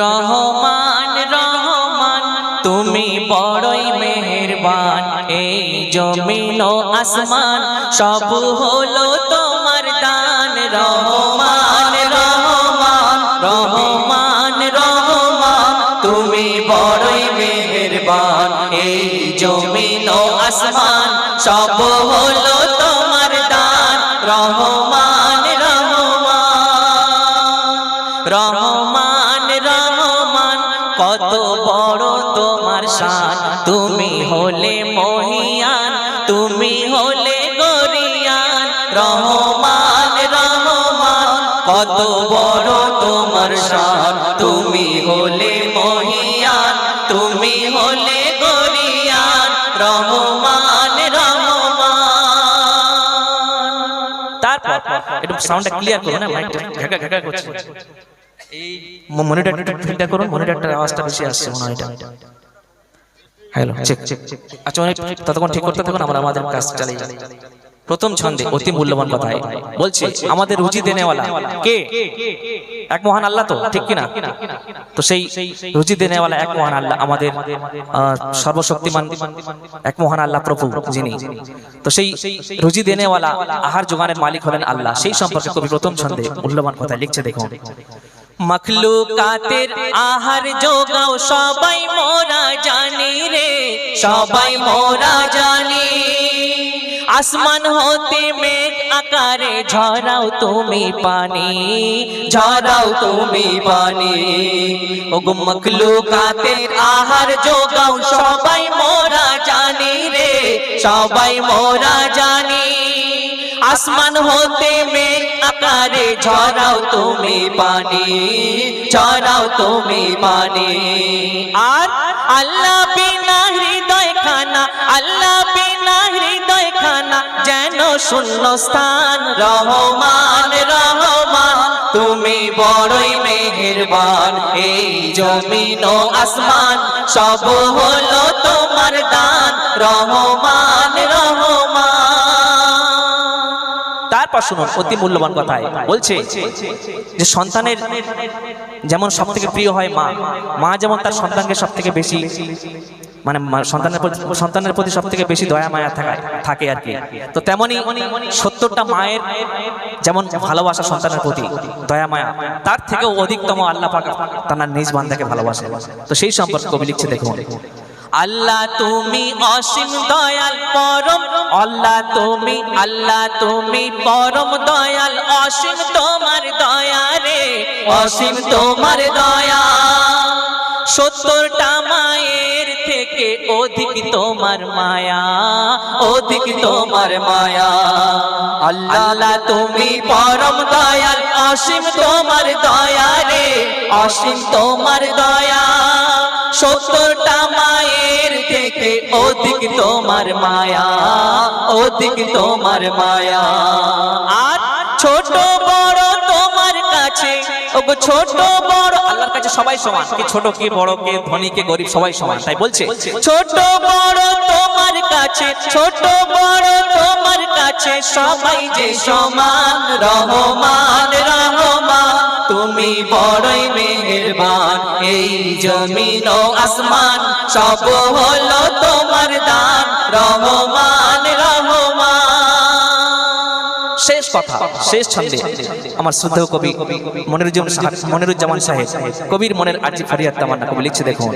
রহমান রহমান, তুমি বড়ই মেহেরবান। এই জমিন আসমান সব হলো তোমার দান। রহমান রহমান রহমান রহমান, তুমি বড়ই মেহেরবান। এই জমিন আসমান সব হলো কত বড় তোমার শান। তুমি হলে মহিয়ান, তুমি হলে গরিয়ান। রহমান রহমান, কত বড় তোমার শান। তুমি হলে মহিয়ান, তুমি হলে গরিয়ান। রহমান রহমান। তারপর, একটু সাউন্ডটা ক্লিয়ার করুন না মাইকটা ঘাকা ঘাকা করছে। এই মনিটর একটু ফিল্টার করুন মনিটরটার আওয়াজটা বেশি আসছে মনে হয় এটা হ্যালো চেক চেক আচ্ছা অনেক ততক্ষণ ঠিক করতে থাকুন আমরা আমাদের কাজ চালিয়ে যাই। প্রথম ছন্দে অতি মূল্যবান কথায় বলছে আমাদের রুজি দেনেওয়ালা কে? এক মহান আল্লাহ তো ঠিক কিনা? তো সেই রুজি দেনেওয়ালা এক মহান আল্লাহ আমাদের সর্বশক্তিমান এক মহান আল্লাহ প্রভু যিনি। তো সেই রুজি দেনেওয়ালা আহার যোগানের মালিক হলেন আল্লাহ। সেই সম্পর্কে কবি প্রথম ছন্দে মূল্যবান কথা লিখছে দেখুন। মখলুকাতের আহার যোগাও সবাই মোরা জানি রে, সবাই মোরা জানি। আসমান হতে মেঘ আকারে ঝরাও তুমি পানি, ঝরাও তুমি পানি। ওগো মখলুকাতের আহার যোগাও সবাই মোরা জানি রে, সবাই মোরা জানি। আসমান হতে মেঘ আকারে ঝরাও তুমি পানি, ঝরাও তুমি পানি। আর আল্লাহ বিনা হৃদয় খানা আল্লাহ বিনা হৃদয় খানা যেন শূন্য স্থান রহমান রহমান। তুমি বড়ই মেহেরবান, এই জমিন ও আসমান, সব হলো তোমার দান, রহমান রহমান। তারপর শুনুন অতি মূল্যবান কথায় বলছে যে সন্তানের যেমন সব থেকে প্রিয় হয় মা মা যেমন তার সন্তানকে সব থেকে বেশি মানে সন্তানের প্রতি সন্তানের প্রতি সব থেকে বেশি দয়া, মায়া থাকায় থাকে আর কি। তো তেমনি সত্তরটা মায়ের যেমন ভালোবাসা সন্তানের প্রতি দয়া, মায়া, তার থেকেও অধিকতম আল্লাহ পাক তার নিজ বান্দাকে ভালোবাসে। তো সেই সম্পর্কে কবি লিখছে, দেখুন আল্লাহ তুমি অসীম দয়াল, পরম। আল্লাহ তুমি আল্লাহ তুমি পরম দয়াল, অসীম তোমার দয়া রে, অসীম তোমার দয়া। সত্তরটা মায়ের থেকে অধিক তোমার মায়া, অধিক তোমার মায়া। আল্লাহ তুমি পরম দয়াল, অসীম তোমার দয়া রে, অসীম তোমার দয়া। সত্তরটা মায়ের থেকে অধিক তোমার মায়া অধিক তোমার মায়া। আর ছোট বড় তোমার কাছে ওগো ছোট বড় আল্লাহর কাছে সবাই সমান। কি ছোট কি বড় কে ধনী কে গরিব সবাই সমান। তাই বলছে? ছোট বড় তোমার কাছে ছোট বড় তোমার কাছে সবাই যে সমান রহমান রহমান। তুমি বড়ই মেহেরবান, এই জমিন ও আসমান সব হলো তোমার দান, রহমান শেষ কথা, শেষ ছন্দে আমার শুদ্ধ কবি মনিরুজ্জামান সাহা- মনিরুজ্জামান সাহেব, কবির মনের আজি ফরিয়াদ তামান্না কবি লিখছে দেখুন।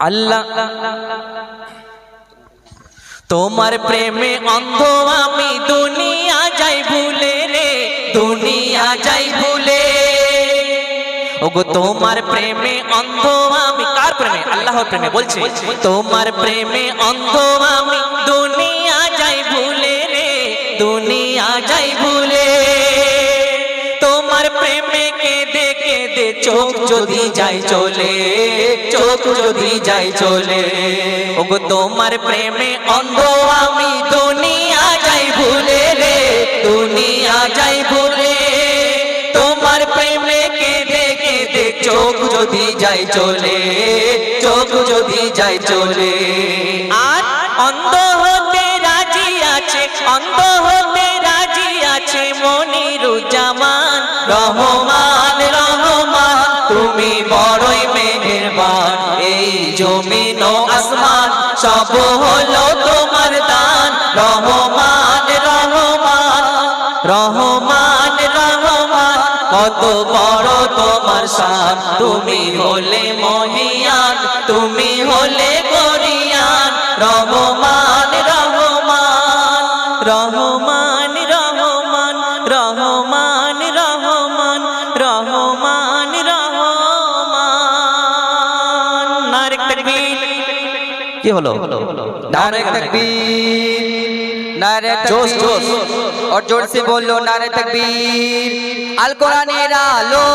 আল্লাহ, তোমার প্রেমে অন্ধ আমি দুনিয়া দুনিয়া যাই ভুলে। ওগো, তোমার প্রেমে অন্ধ আমি। কার প্রেমে? আল্লাহর প্রেমে, বলছে। তোমার প্রেমে অন্ধ আমি। দুনিয়া যাই ভুলে রে, দুনিয়া যাই ভুলে। তোমার প্রেমে কেঁদে কেঁদে চোখ যদি যাই চলে, চোখ যদি যাই চলে। ওগো, তোমার প্রেমে অন্ধ আমি। দুনিয়া যদি যাই চলে, চোখ যদি যাই চলে। আর অন্ধ হতে রাজি আছে, অন্ধ হতে রাজি আছে মনিরুজ্জামান। রহমান রহমান, তুমি বড়ই মেহেরবান, এই জমিন ও আসমান সব হলো তোমার দান। রহমান রহমান রহমান কত বড় তোমার সাপ তুমি হলে মহিয়ান তুমি হলে করিয়ান রহমান রহমান রহমান রহমান রহমান রহমান রহমান রহমান। কি হলো? হলো ডাইরেক্ট একটা नारे जोश, जोश। और जोर से बोलो नारे तकबीर अल कुरानेर आलो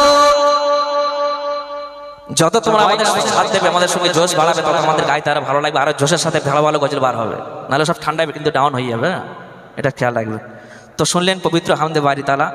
যত তোমরা আমাদের সাথে সাথ দেবে আমাদের সঙ্গে জোশ বাড়াবে তত আমাদের গাইতে আরো ভালো লাগবে আরো জোশের সাথে ভালো ভালো গজল বার হবে নাহলে সব ঠান্ডা কিন্তু ডাউন হয়ে যাবে হ্যাঁ? এটা খেয়াল রাখবে তো শুনলেন পবিত্র হামদে বাড়ি তালা